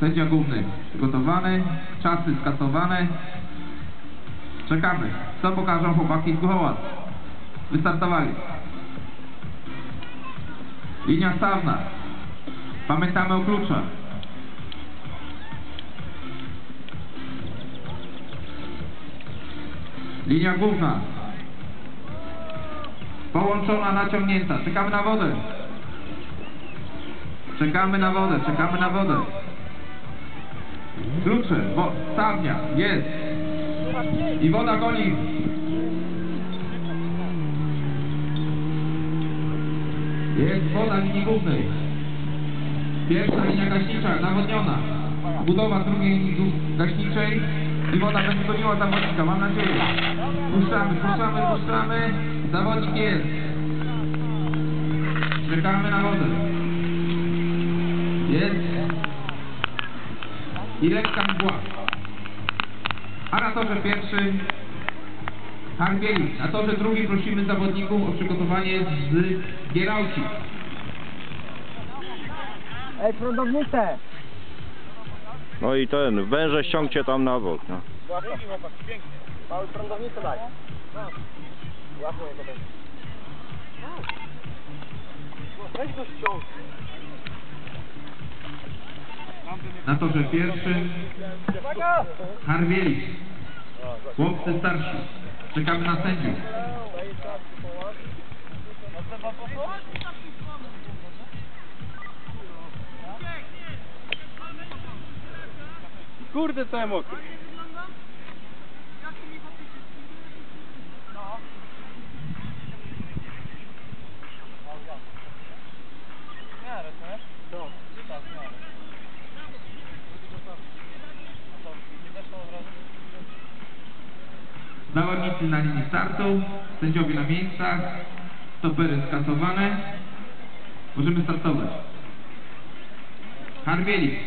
Sędzia główny przygotowany, czasy skasowane. Czekamy. Co pokażą chłopaki z Głowa? Wystartowali. Linia stawna. Pamiętamy o kluczach. Linia główna. Połączona, naciągnięta. Czekamy na wodę. Czekamy na wodę, czekamy na wodę. Klucze, wo, stawnia, jest. I woda goni. Jest woda linii głównej. Pierwsza linia gaśnicza, nawodniona. Budowa drugiej linii gaśniczej i woda będzie goniła zawodnika, mam nadzieję. Puszczamy, puszczamy, puszczamy. Zawodnik jest. Czekamy na wodę. Jest. I lekka mgła. A na torze pierwszy Harbieli. Na torze drugi prosimy zawodników o przygotowanie z Gierałci. Ej, prądownicę! No i ten, węże ściągcie tam na bok, no. Mały prądownicę daj. Łapmy go też. Weź go. Na torze pierwszym Uwaga! Harbieli. Chłopcy starsi. Czekamy na sędziów. Kurde, co ja mokry. Zawodnicy na linii startu, sędziowie na miejscach, stopery skasowane. Możemy startować. Harbieli.